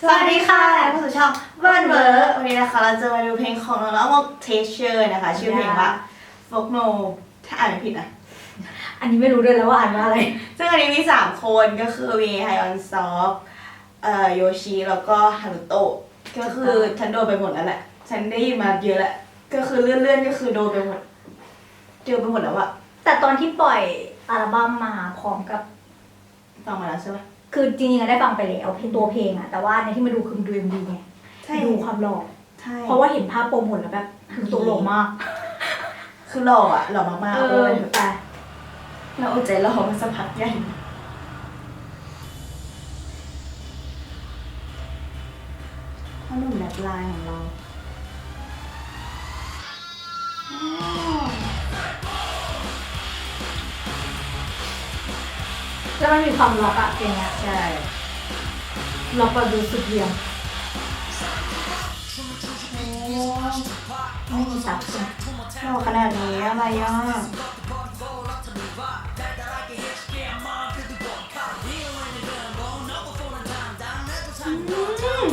สวัสดีค่ะผู้สู่ช่องเบิร์นเวอร์วันนี้นะคะเราจะมาดูเพลงของน้องๆวงเทเชอร์นะคะ ชื่อเพลงว่าฟกโนถ้าอ่านไม่ผิดนะ อันนี้ไม่รู้ด้วยแล้วว่าอ่านว่าอะไร ซึ่งอันนี้มีสามคนก็คือมีไฮออนซอฟเอ่อโยชิแล้วก็ฮารุโตะก็คือฉันโดนไปหมดแล้วแหละ ฉันได้ยินมาเยอะแหละ ก็คือเลื่อนๆก็คือโดนไปหมดเจอไปหมดแล้วอะแต่ตอนที่ปล่อยอัลบั้มมาพร้อมกับฟังมาแล้วใช่ปะ คือจริงๆอะได้ฟังไปแล้วเพลงตัวเพลงอะแต่ว่าในที่มาดูคือดูเอ็มดีไงใช่ดูความหล่อใช่เพราะว่าเห็นภาพโปรโมทแล้วแบบคือตัวหล่อมาก คือหล่ออะหล่อมากเอๆเลอยแต่เราอดใจรอมาสักพักใหญ่พ่อหนุ่มแรปไลน์ของเรา แล้วมันมีความล็อกอะเพลงเนี้ยใช่ล็อกแบบดูสุดเยี่ยมไม่มีซับใช่ไหมหล่อขนาดนี้อะไรอะอืม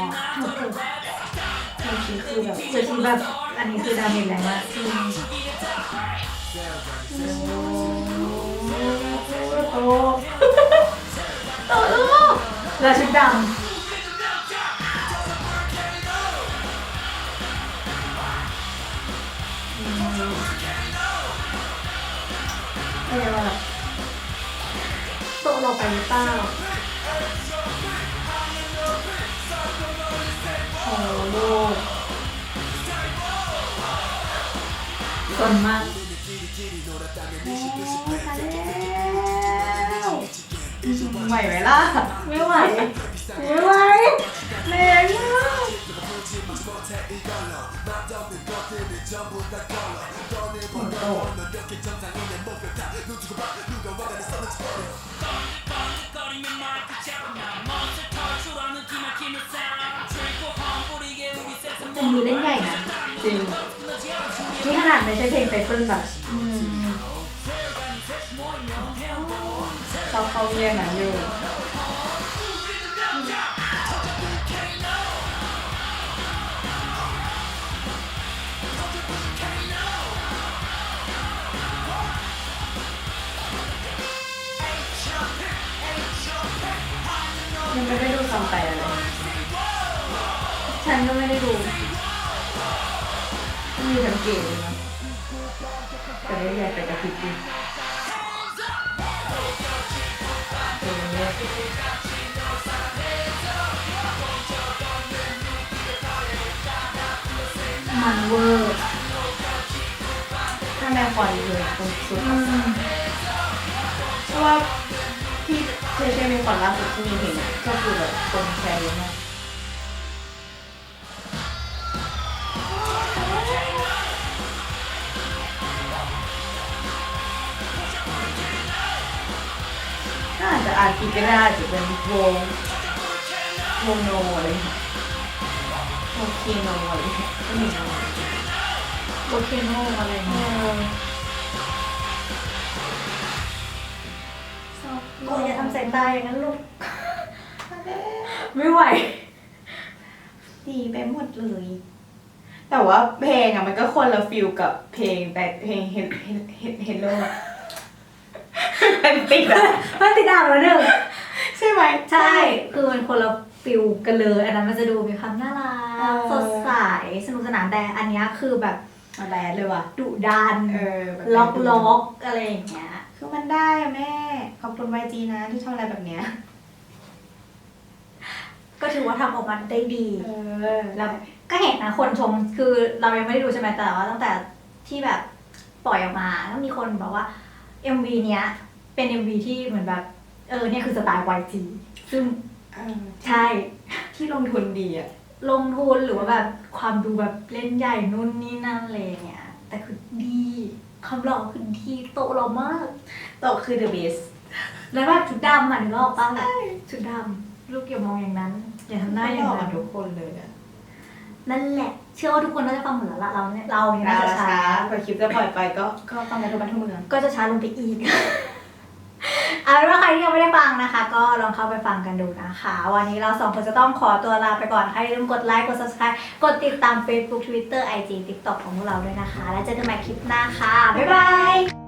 เทศอ๋อโยชิคือแบบเจอทีแบบอันนี้คือดาเมจแรงมากโอ้โตลูกแล้วชุดดไม่ได้ว่าำโตเราไปหรือเปล่า สนมากไหวไหมล่ะ ไม่ไหว ไม่ไหว เป็นมีเล่นใหญ่นะจริงนี่ขนาดไม่ใช่เพลงไตเติ้ลแบบอืมชอบเข้าเรียนหนังอยู่ยังไม่ได้ดูคำไปอะไรฉันก็ไม่ได้ดู มีทั้งเกมเลยนะแต่ไม่ใหญ่แต่กระพริบดิเออมันเวอร์ถ้าแม่คอนเลยตรงสุดเพราะว่าที่เชเชมีคอนล่าสุดที่มีเพลงอะก็คือแบบคนแชร์เยอะมาก น่าจะอาจคิดก็ได้อาจจะเป็นวงวงโนอะไรอย่างเงี้ยวงคีโนอะไรอย่างเงี้ยก็มีนะโอเคโนอะไรเอเงี้ยอโอ้ยอย่าทำสายตาอย่างนั้นลูก ไม่ไหว ดีไปหมดเลย แต่ว่าเพลงอะมันก็คนละฟิลกับเพลงแต่เพลงเฮดเฮดเฮดเฮดโลอะ เป็นติดอะมันติดดาวแล้วหนึ่งใช่ไหมใช่ คือมันคนละฟิลกันเลย อันนั้นมันจะดูมีความน่ารัเอกอสดใสสนุกสนานแต่อันเนี้ยคือแบบมาแบดเลยว่ะดุดันเออแบบล็อกล็อกอะไรอย่างเงี้ย คือมันได้อะแม่ ขอบคุณไวจีนะที่ทำอะไรแบบเนี้ยก็ถือว่าทำออกมาได้ดีเออแล้วก็เห็นนะคนชมคือเรายังไม่ได้ดูใช่ไหมแต่ว่าตั้งแต่ที่แบบปล่อยออกมาก็มีคนบอกว่า MV เนี้ย เป็น MV ที่เหมือนแบบ เออเนี่ยคือสไตล์ YG ซึ่งเออใช่ ที่ลงทุนดีอะ ลงทุนหรือว่าแบบความดูแบบเล่นใหญ่นู่นนี่นั่นอะไรอย่างเงี้ยแต่คือดีคำหล่อคือดีโตเรามาก โตะคือ the best แล้วแบบชุดดำอะนึกออกป่ะแบบชุดดำลูกอย่ามองอย่างนั้น อย่าทำหน้าอย่างหล่อนั้กันนทุกคนเลยอะนั่นแหละ เชื่อว่าทุกคนน่าจะฟังหมดแล้วละเราเนี่ยเราเนี่ยดาน่าวจะละช้าช้าพอคลิปจะปล่อยไปก็ก็ฟังกันทุกบ้านทุกเมืองก็จะช้าลงไปอีก เอาเป็นว่าใครที่ยังไม่ได้ฟังนะคะ ก็ลองเข้าไปฟังกันดูนะคะ วันนี้เราสองคนจะต้องขอตัวลาไปก่อนใครอย่าลืมกดไลค์กด subscribe กดติดตาม Facebook Twitter IG TikTok ของพวกเราด้วยนะคะ แล้วเจอกันใหม่คลิปหน้าค่ะบ๊ายบาย